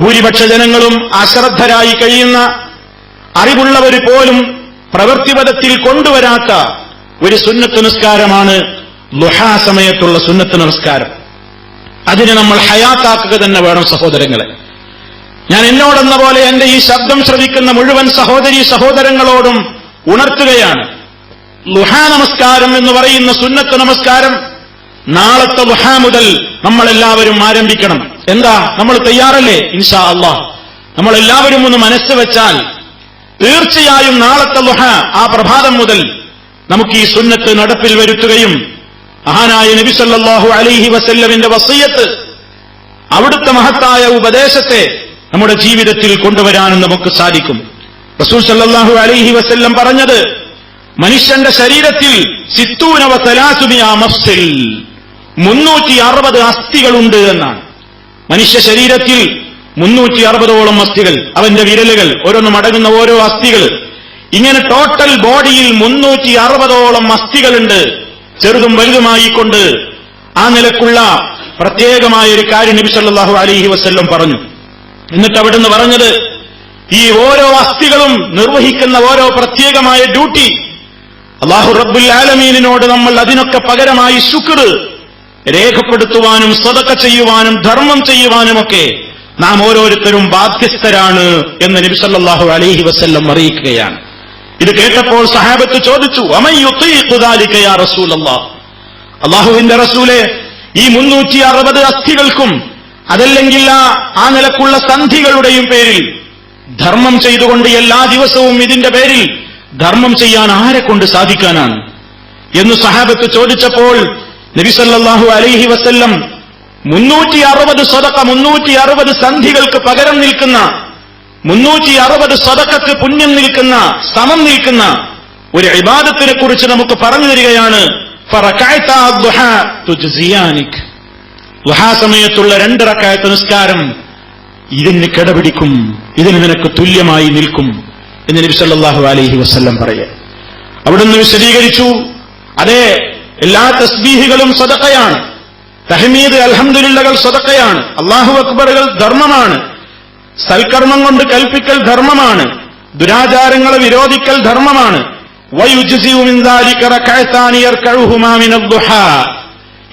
ഭൂരിപക്ഷ ജനങ്ങളും അശ്രദ്ധരായി കഴിയുന്ന അറിവുള്ളവർ പോലും പ്രവൃത്തിപഥത്തിൽ കൊണ്ടുവരാത്ത ഒരു സുന്നത്ത് നിസ്കാരമാണ് ലുഹാ സമയത്തുള്ള സുന്നത്ത് നമസ്കാരം അതിനെ നമ്മൾ ഹയാത്താക്കുക തന്നെ വേണം സഹോദരങ്ങളെ. ഞാൻ എന്നോടെന്ന പോലെ എന്റെ ഈ ശബ്ദം ശ്രവിക്കുന്ന മുഴുവൻ സഹോദരി സഹോദരങ്ങളോടും ഉണർത്തുകയാണ്. ലുഹാ നമസ്കാരം എന്ന് പറയുന്ന സുന്നത്ത് നമസ്കാരം നാളത്തെ ലുഹാ മുതൽ നമ്മളെല്ലാവരും ആരംഭിക്കണം. എന്താ? നമ്മൾ തയ്യാറല്ലേ? ഇൻഷാ അള്ളാഹ്. നമ്മളെല്ലാവരും ഒന്ന് മനസ്സ് വെച്ചാൽ തീർച്ചയായും നാളത്തെ ദുഹ ആ പ്രഭാതം മുതൽ നമുക്ക് ഈ സുന്നത്ത് നടപ്പിൽ വരുത്തുകയും മഹാനായ നബി സല്ലല്ലാഹു അലൈഹി വസല്ലമിന്റെ വസയ്യത്ത് അവിടുത്തെ മഹത്തായ ഉപദേശത്തെ നമ്മുടെ ജീവിതത്തിൽ കൊണ്ടുവരാനും നമുക്ക് സാധിക്കും. റസൂൽ സല്ലാഹു അലൈഹി വസല്ലം പറഞ്ഞത് മനുഷ്യന്റെ ശരീരത്തിൽ സിത്തൂനവ തലാസുമിയ മഫ്സിൽ. മുന്നൂറ്റി അറുപത് അസ്ഥികളുണ്ട് എന്നാണ്. മനുഷ്യ ശരീരത്തിൽ മുന്നൂറ്റി അറുപതോളം അസ്ഥികൾ അവന്റെ വിരലുകൾ ഓരോന്നും അടങ്ങുന്ന ഓരോ അസ്ഥികൾ. ഇങ്ങനെ ടോട്ടൽ ബോഡിയിൽ മുന്നൂറ്റി അറുപതോളം അസ്ഥികളുണ്ട്. ചെറുതും വലുതുമായിക്കൊണ്ട് ആ നിലക്കുള്ള പ്രത്യേകമായ ഒരു കാര്യം നബി സല്ലാഹു അലൈഹി വസ്ല്ലം പറഞ്ഞു. എന്നിട്ട് അവിടുന്ന് പറഞ്ഞത് ഈ ഓരോ അസ്ഥികളും നിർവഹിക്കുന്ന ഓരോ പ്രത്യേകമായ ഡ്യൂട്ടി അള്ളാഹു റബ്ബുൽ ആലമീനിനോട് നമ്മൾ അതിനൊക്കെ പകരമായി ശുക്ർ രേഖപ്പെടുത്തുവാനും സ്വതക്ക ചെയ്യുവാനും ധർമ്മം ചെയ്യുവാനുമൊക്കെ നാം ഓരോരുത്തരും ബാധ്യസ്ഥരാണ് എന്ന് നബിസല്ലാഹു അലൈഹി വസല്ലം അറിയിക്കുകയാണ്. ഇത് കേട്ടപ്പോൾ സഹാബത്ത് ചോദിച്ചു അമയ്യുത്തീഖുദാലിക്കയാ റസൂലല്ലാ? അള്ളാഹുവിന്റെ റസൂലെ ഈ മുന്നൂറ്റി അറുപത് അസ്ഥികൾക്കും അതല്ലെങ്കിൽ ആ നിലക്കുള്ള സന്ധികളുടെയും പേരിൽ ധർമ്മം ചെയ്തുകൊണ്ട് എല്ലാ ദിവസവും ഇതിന്റെ പേരിൽ ധർമ്മം ചെയ്യാൻ ആരെ കൊണ്ട് സാധിക്കാനാണ്? എന്ന് സഹാബത്ത് ചോദിച്ചപ്പോൾ നബിസല്ലാഹു അലൈഹി വസ്ല്ലം മുന്നൂറ്റി അറുപത് സ്വതക്ക മുന്നൂറ്റി അറുപത് സന്ധികൾക്ക് പകരം നിൽക്കുന്ന മുന്നൂറ്റി അറുപത് സ്വതക്കക്ക് പുണ്യം നിൽക്കുന്ന സമം നിൽക്കുന്ന ഒരു ഇബാദത്തിനെ കുറിച്ച് നമുക്ക് പറഞ്ഞു തരികയാണ്. സമയത്തുള്ള രണ്ട് റക്കായത്ത് നിസ്കാരം ഇതിന് കിടപിടിക്കും ഇതിന് നിനക്ക് തുല്യമായി നിൽക്കും എന്ന് നബി സല്ലല്ലാഹു അലൈഹി വസല്ലം പറയുക അവിടുന്ന് വിശദീകരിച്ചു അതെ എല്ലാ തസ്ബീഹികളും സ്വതക്കയാണ് തഹമീദ് അൽഹംദുലില്ലകൾ സ്വതക്കയാണ് അള്ളാഹു അക്ബറുകൾ ധർമ്മമാണ്. സൽക്കർമ്മം കൊണ്ട് കൽപ്പിക്കൽ ധർമ്മമാണ്. ദുരാചാരങ്ങളെ വിരോധിക്കൽ ധർമ്മമാണ്.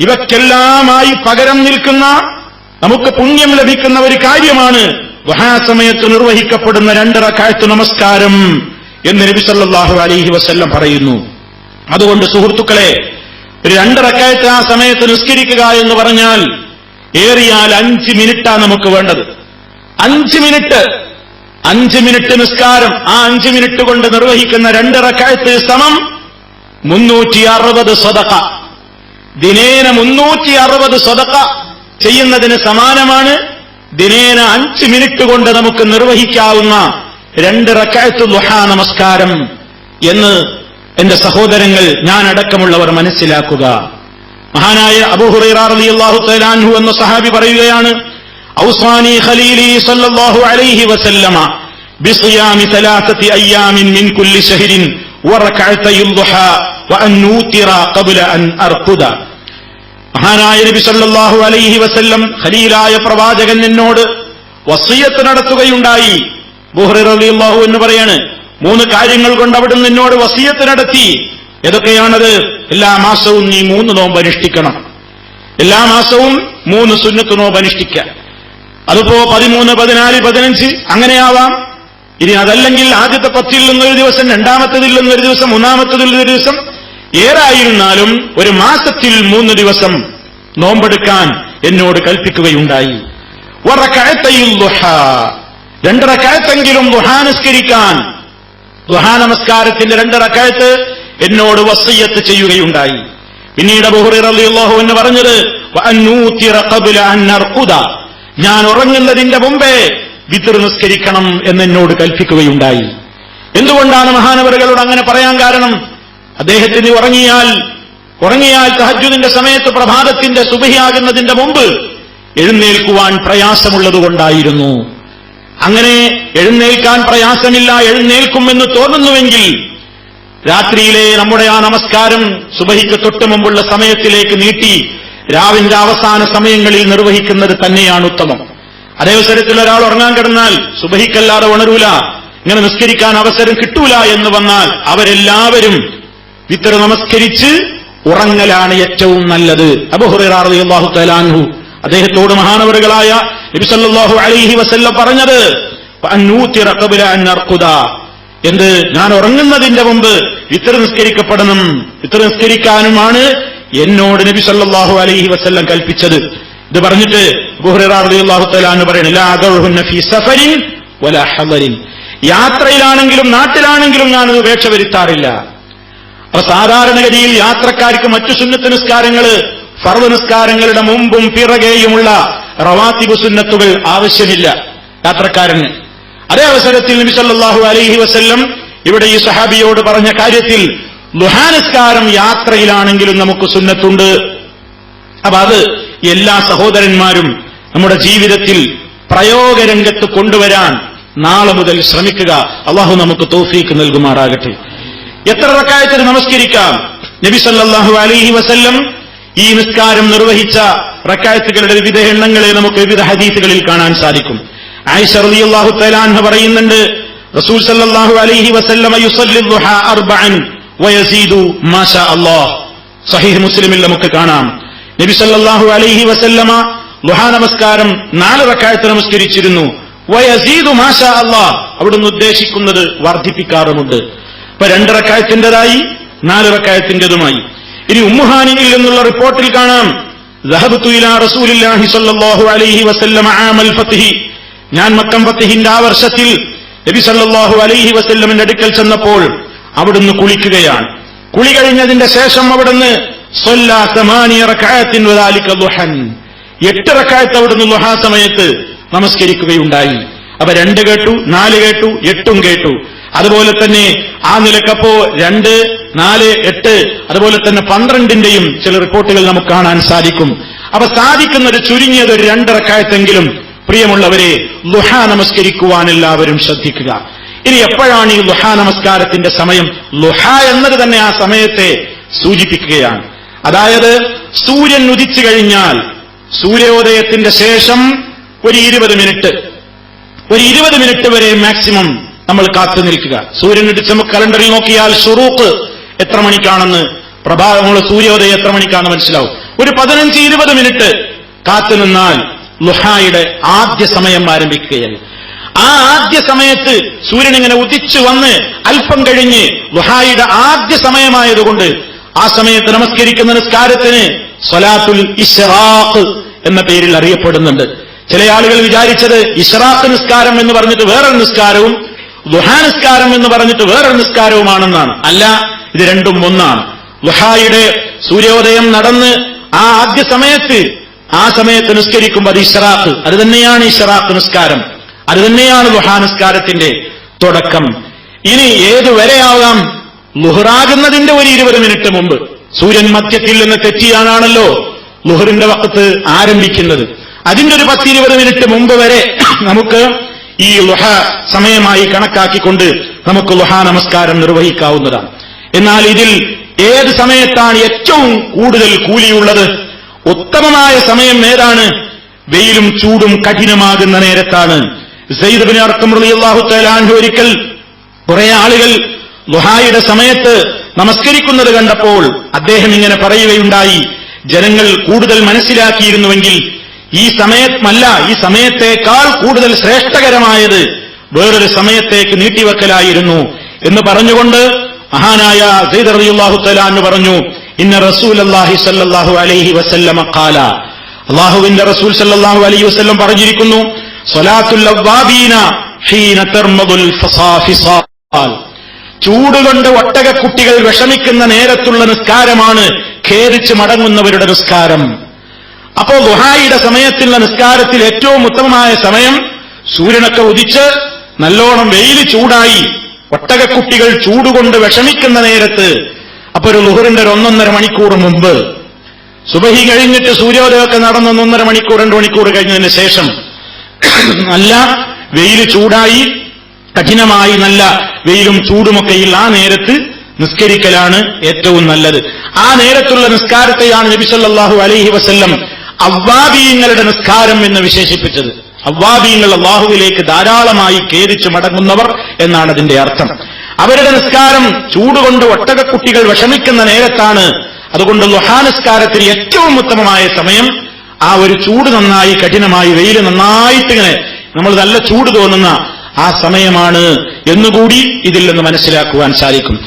ഇവക്കെല്ലാമായി പകരം നിൽക്കുന്ന നമുക്ക് പുണ്യം ലഭിക്കുന്ന ഒരു കാര്യമാണ് ഗുഹാസമയത്ത് നിർവഹിക്കപ്പെടുന്ന രണ്ടര റകഅത്ത് നമസ്കാരം എന്ന് നബി സല്ലല്ലാഹു അലൈഹി വസല്ലം പറയുന്നു. അതുകൊണ്ട് സുഹൃത്തുക്കളെ ഒരു രണ്ട് റക്കായത്ത് ആ സമയത്ത് നിസ്കരിക്കുക എന്ന് പറഞ്ഞാൽ ഏറിയാൽ അഞ്ച് മിനിറ്റാണ് നമുക്ക് വേണ്ടത്. അഞ്ച് മിനിറ്റ് അഞ്ച് മിനിറ്റ് നിസ്കാരം ആ അഞ്ച് മിനിറ്റ് കൊണ്ട് നിർവഹിക്കുന്ന രണ്ട് റക്കായത്ത് സമം മുന്നൂറ്റി അറുപത് സ്വതക്ക ദിനേന മുന്നൂറ്റി അറുപത് സ്വതക്ക ചെയ്യുന്നതിന് സമാനമാണ്. ദിനേന അഞ്ച് മിനിറ്റ് കൊണ്ട് നമുക്ക് നിർവഹിക്കാവുന്ന രണ്ട് റക്കായത്ത് ദുഹാ നമസ്കാരം എന്ന് എന്റെ സഹോദരങ്ങൾ ഞാൻ അടക്കമുള്ളവർ മനസ്സിലാക്കുക മഹാനായ അബൂഹുറൈറ റളിയല്ലാഹു തആല അൻഹു എന്ന സഹാബി പറയുകയാണ് ഔസാനി ഖലീലി സല്ലല്ലാഹു അലൈഹി വസല്ലമ ബിസിയാമി ثلاثه ايام من كل شهر وركعتي الضحى وان نوتر قبل ان ارقد മഹാനായ നബി സല്ലല്ലാഹു അലൈഹി വസല്ലം ഖലീലായ പ്രവാചകൻ എന്നോട് വസിയത്ത് നടത്തുകയുണ്ടായി ബുഹ്റി റളിയല്ലാഹു എന്ന് പറയാണ് മൂന്ന് കാര്യങ്ങൾ കൊണ്ട് അവിടുന്ന് നിന്നോട് വസീയത്ത് നടത്തി. ഏതൊക്കെയാണത്? എല്ലാ മാസവും നീ മൂന്ന് നോമ്പ് അനുഷ്ഠിക്കണം. എല്ലാ മാസവും മൂന്ന് സുന്നത്ത് നോമ്പ് അനുഷ്ഠിക്കാം അതിപ്പോ പതിമൂന്ന് പതിനാല് പതിനഞ്ച് അങ്ങനെയാവാം. ഇനി അതല്ലെങ്കിൽ ആദ്യത്തെ പത്തിൽ നിന്നൊരു ദിവസം രണ്ടാമത്തതിൽ നിന്നൊരു ദിവസം മൂന്നാമത്തതിൽ ഒരു ദിവസം ഏറായിരുന്നാലും ഒരു മാസത്തിൽ മൂന്ന് ദിവസം നോമ്പെടുക്കാൻ എന്നോട് കൽപ്പിക്കുകയുണ്ടായി. വറക്കഴത്തയും ദുഹ. രണ്ടറക്കഴത്തെങ്കിലും ദുഹാനുസ്കരിക്കാൻ ദുഹാ നമസ്കാരത്തിന്റെ രണ്ടറക്കഴത്ത് എന്നോട് വസയ്യത്ത് ചെയ്യുകയുണ്ടായി. പിന്നീട് ബുഹുറി റളിയല്ലാഹു എന്ന് പറഞ്ഞത് ഞാൻ ഉറങ്ങുന്നതിന്റെ മുമ്പേ വിത്തർ നിസ്കരിക്കണം എന്ന് എന്നോട് കൽപ്പിക്കുകയുണ്ടായി. എന്തുകൊണ്ടാണ് മഹാനവറുകളോട് അങ്ങനെ പറയാൻ കാരണം? അദ്ദേഹത്തിന് ഉറങ്ങിയാൽ ഉറങ്ങിയാൽ തഹജുദിന്റെ സമയത്ത് പ്രഭാതത്തിന്റെ സുബഹിയാകുന്നതിന്റെ മുമ്പ് എഴുന്നേൽക്കുവാൻ പ്രയാസമുള്ളതുകൊണ്ടായിരുന്നു. അങ്ങനെ എഴുന്നേൽക്കാൻ പ്രയാസമില്ല എഴുന്നേൽക്കുമെന്ന് തോന്നുന്നുവെങ്കിൽ രാത്രിയിലെ നമ്മുടെ ആ നമസ്കാരം സുബഹിക്ക് തൊട്ടു മുമ്പുള്ള സമയത്തിലേക്ക് നീട്ടി രാവിന്റെ അവസാന സമയങ്ങളിൽ നിർവഹിക്കുന്നത് തന്നെയാണ് ഉത്തമം. അതേ അവസരത്തിൽ ഒരാൾ ഉറങ്ങാൻ കിടന്നാൽ സുബഹിക്കല്ലാതെ ഉണരൂല ഇങ്ങനെ നിസ്കരിക്കാൻ അവസരം കിട്ടൂല എന്ന് വന്നാൽ അവരെല്ലാവരും ഇത്ര നമസ്കരിച്ച് ഉറങ്ങലാണ് ഏറ്റവും നല്ലത്. അബുഹുറാഹു തലാൻഹു അദ്ദേഹത്തോട് മഹാനവറുകളായ നബിസല്ലാഹു അലൈഹി വസല്ലം പറഞ്ഞത്. എന്ത്? ഞാൻ ഉറങ്ങുന്നതിന്റെ മുമ്പ് ഇത്ര നിസ്കരിക്കപ്പെടണം. ഇത്ര നിസ്കരിക്കാനുമാണ് എന്നോട് നബി സല്ലല്ലാഹു അലൈഹി വസ്ല്ലം കൽപ്പിച്ചത്. ഇത് പറഞ്ഞിട്ട് വലാ ഹദരിൻ യാത്രയിലാണെങ്കിലും നാട്ടിലാണെങ്കിലും ഞാൻ ഉപേക്ഷ വരുത്താറില്ല. അപ്പൊ സാധാരണഗതിയിൽ യാത്രക്കാർക്ക് മറ്റു സുന്നത്ത് നിസ്കാരങ്ങൾ ഫർദ് നിസ്കാരങ്ങളുടെ മുമ്പും പിറകെയുമുള്ള റവാത്തിബ് സുന്നത്തുകൾ ആവശ്യമില്ല. യാത്രക്കാരന്. അതേ അവസരത്തിൽ നബി സല്ലല്ലാഹു അലൈഹി വസല്ലം ഇവിടെ ഈ സഹാബിയോട് പറഞ്ഞ കാര്യത്തിൽ ലുഹാനസ്കാരം യാത്രയിലാണെങ്കിലും നമുക്ക് സുന്നത്തുണ്ട്. അപ്പൊ അത് എല്ലാ സഹോദരന്മാരും നമ്മുടെ ജീവിതത്തിൽ പ്രയോഗരംഗത്ത് കൊണ്ടുവരാൻ നാളെ മുതൽ ശ്രമിക്കുക. അള്ളാഹു നമുക്ക് തോഫീക്ക് നൽകുമാറാകട്ടെ. എത്ര റക്കായത്തിന് നമസ്കരിക്കാം. നബി സല്ലല്ലാഹു അലൈഹി വസല്ലം ഈ നിസ്കാരം നിർവഹിച്ച റക്കായത്തുകളുടെ വിവിധ എണ്ണങ്ങളെ നമുക്ക് വിവിധ ഹദീസുകളിൽ കാണാൻ സാധിക്കും. ആയിഷ റളിയല്ലാഹു തലാൻഹ പറയുന്നുണ്ട് റസൂൽ സല്ലല്ലാഹു അലൈഹി വസല്ലമ യുസല്ലി ദുഹ അർബഅൻ വയസീദു മാഷാ അല്ലാഹ് സഹീഹ് മുസ്ലിമിൽ നമുക്ക് കാണാം. നബി സല്ലല്ലാഹു അലൈഹി വസല്ലമ ലുഹാ നമസ്കാരം നാല് റക്കായത്ത് നമസ്കരിച്ചിരുന്നു. വയസീദു മാഷാ അല്ലാഹ് അവിടുന്ന് ഉദ്ദേശിക്കുന്നത് വർദ്ധിപ്പിക്കാറുമുണ്ട്. ഇപ്പൊ രണ്ട് റക്കായത്തിന്റേതായി നാല് റക്കായത്തിന്റേതുമായി ഇനി ഉമ്മുഹാനിയിൽ നിന്നുള്ള റിപ്പോർട്ടിൽ കാണാം. അലൈഹി വസല്ലം ആമൽ ഞാൻ മക്കം ഫത്തിഹിന്റെ ആ വർഷത്തിൽ നബി സല്ലാഹു അലൈഹി വസ്ല്ലമിന്റെ അടുക്കൽ ചെന്നപ്പോൾ അവിടുന്ന് കുളിക്കുകയാണ്. കുളി കഴിഞ്ഞതിന്റെ ശേഷം അവിടുന്ന് എട്ട് റക്കായത്ത് അവിടുന്ന് ലുഹാ സമയത്ത് നമസ്കരിക്കുകയുണ്ടായി. അപ്പൊ രണ്ട് കേട്ടു നാല് കേട്ടു എട്ടും കേട്ടു. അതുപോലെ തന്നെ ആ നിലക്കപ്പോ രണ്ട് നാല് എട്ട് അതുപോലെ തന്നെ പന്ത്രണ്ടിന്റെയും ചില റിപ്പോർട്ടുകൾ നമുക്ക് കാണാൻ സാധിക്കും. അപ്പൊ ഒരു ചുരുങ്ങിയത് ഒരു രണ്ടിറക്കായത്തെങ്കിലും പ്രിയമുള്ളവരെ ലുഹ നമസ്കരിക്കുവാൻ എല്ലാവരും ശ്രദ്ധിക്കുക. ഇനി എപ്പോഴാണ് ഈ ലുഹ നമസ്കാരത്തിന്റെ സമയം? ലുഹ എന്നത് തന്നെ ആ സമയത്തെ സൂചിപ്പിക്കുകയാണ്. അതായത് സൂര്യൻ ഉദിച്ചു കഴിഞ്ഞാൽ സൂര്യോദയത്തിന്റെ ശേഷം ഒരു ഇരുപത് മിനിറ്റ്. ഒരു ഇരുപത് മിനിറ്റ് വരെ മാക്സിമം നമ്മൾ കാത്തു നിൽക്കുക. സൂര്യൻ നമുക്ക് കലണ്ടറിൽ നോക്കിയാൽ ഷുറൂക്ക് എത്ര മണിക്കാണെന്ന് പ്രഭാതമുള്ള സൂര്യോദയം എത്ര മണിക്കാണെന്ന് മനസ്സിലാവും. ഒരു പതിനഞ്ച് ഇരുപത് മിനിറ്റ് കാത്തു നിന്നാൽ ലുഹായുടെ ആദ്യ സമയം ആരംഭിക്കുകയാണ്. ആ ആദ്യ സമയത്ത് സൂര്യൻ ഇങ്ങനെ ഉദിച്ചു വന്ന് അല്പം കഴിഞ്ഞ് ലുഹായുടെ ആദ്യ സമയമായതുകൊണ്ട് ആ സമയത്ത് നമസ്കരിക്കുന്ന നിസ്കാരത്തിന് സ്വലാത്തുൽ ഇഷറാഖ് എന്ന പേരിൽ അറിയപ്പെടുന്നുണ്ട്. ചില ആളുകൾ വിചാരിച്ചത് ഇഷറാഖ് നിസ്കാരം എന്ന് പറഞ്ഞിട്ട് വേറൊരു നിസ്കാരവും ലുഹാ നിസ്കാരം എന്ന് പറഞ്ഞിട്ട് വേറൊരു നിസ്കാരവുമാണെന്നാണ്. അല്ല ഇത് രണ്ടും ഒന്നാണ്. ദുഹായുടെ സൂര്യോദയം നടന്ന് ആ ആദ്യ സമയത്ത് ആ സമയത്ത് നിസ്കരിക്കുമ്പോൾ അത് ഇഷറാഖ് അത് തന്നെയാണ് ഇഷ്റാഖ് നിസ്കാരം. അത് തന്നെയാണ് ലുഹാ നിസ്കാരത്തിന്റെ തുടക്കം. ഇനി ഏതുവരെയാവാം ലുഹറാകുന്നതിന്റെ ഒരു ഇരുപത് മിനിറ്റ് മുമ്പ്. സൂര്യൻ മധ്യത്തിൽ നിന്ന് തെറ്റിയാണാണല്ലോ ലുഹറിന്റെ വക്കത്ത് ആരംഭിക്കുന്നത്. അതിന്റെ ഒരു പത്തിരുപത് മിനിറ്റ് മുമ്പ് വരെ നമുക്ക് ഈ ലുഹ സമയമായി കണക്കാക്കിക്കൊണ്ട് നമുക്ക് ലുഹ നമസ്കാരം നിർവഹിക്കാവുന്നതാണ്. എന്നാൽ ഇതിൽ ഏത് സമയത്താണ് ഏറ്റവും കൂടുതൽ കൂലിയുള്ളത്? ഉത്തമമായ സമയം ഏതാണ്? വെയിലും ചൂടും കഠിനമാകുന്ന നേരത്താണ്. അർക്കം റളിയല്ലാഹു ഒരിക്കൽ കുറെ ആളുകൾ ലുഹായുടെ സമയത്ത് നമസ്കരിക്കുന്നത് കണ്ടപ്പോൾ അദ്ദേഹം ഇങ്ങനെ പറയുകയുണ്ടായി ജനങ്ങൾ കൂടുതൽ മനസ്സിലാക്കിയിരുന്നുവെങ്കിൽ ഈ സമയമല്ല ഈ സമയത്തേക്കാൾ കൂടുതൽ ശ്രേഷ്ഠകരമായത് വേറൊരു സമയത്തേക്ക് നീട്ടിവെക്കലായിരുന്നു എന്ന് പറഞ്ഞുകൊണ്ട് മഹാനായ സയ്യിദ് റളിയല്ലാഹു തആല പറഞ്ഞു ഇന്ന റസൂൽ അള്ളാഹി സല്ലാഹു അലൈഹി വസല്ലമ ഖാല. അള്ളാഹുവിന്റെ റസൂൽ സല്ലാഹു അലൈഹി വസ്ല്ലം പറഞ്ഞിരിക്കുന്നു ചൂടുകൊണ്ട് ഒട്ടകക്കുട്ടികൾ വിഷമിക്കുന്ന നേരത്തുള്ള നിസ്കാരമാണ് ഖേദിച്ച് മടങ്ങുന്നവരുടെ നിസ്കാരം. അപ്പോ ദുഹായിയുടെ സമയത്തുള്ള നിസ്കാരത്തിൽ ഏറ്റവും ഉത്തമമായ സമയം സൂര്യനൊക്കെ ഉദിച്ച് നല്ലോണം വെയിൽ ചൂടായി ഒട്ടകക്കുട്ടികൾ ചൂടുകൊണ്ട് വിഷമിക്കുന്ന നേരത്ത് അപ്പൊ ഒരു ലുഹറിന്റെ ഒരു ഒന്നൊന്നര മണിക്കൂർ മുമ്പ് സുബഹി കഴിഞ്ഞിട്ട് സൂര്യോദയമൊക്കെ നടന്ന ഒന്നൊന്നര മണിക്കൂർ രണ്ട് മണിക്കൂർ കഴിഞ്ഞതിന് ശേഷം നല്ല വെയിൽ ചൂടായി കഠിനമായി നല്ല വെയിലും ചൂടുമൊക്കെയുള്ള ആ നേരത്ത് നിസ്കരിക്കലാണ് ഏറ്റവും നല്ലത്. ആ നേരത്തുള്ള നിസ്കാരത്തെയാണ് നബി സല്ലല്ലാഹു അലൈഹി വസല്ലം അവ്വാബീങ്ങളുടെ നിസ്കാരം എന്ന് വിശേഷിപ്പിച്ചത്. അവ്വാബീങ്ങൾ അള്ളാഹുവിലേക്ക് ധാരാളമായി ഖേദിച്ചു മടങ്ങുന്നവർ എന്നാണ് അതിന്റെ അർത്ഥം. അവരുടെ നിസ്കാരം ചൂടുകൊണ്ട് ഒട്ടകക്കുട്ടികൾ വിഷമിക്കുന്ന നേരത്താണ്. അതുകൊണ്ട് ലുഹാനിസ്കാരത്തിന് ഏറ്റവും ഉത്തമമായ സമയം ആ ഒരു ചൂട് നന്നായി കഠിനമായി വെയിൽ നന്നായിട്ടിങ്ങനെ നമ്മൾ നല്ല ചൂട് തോന്നുന്ന ആ സമയമാണ് എന്നുകൂടി ഇതിൽ നിന്ന് മനസ്സിലാക്കുവാൻ സാധിക്കും.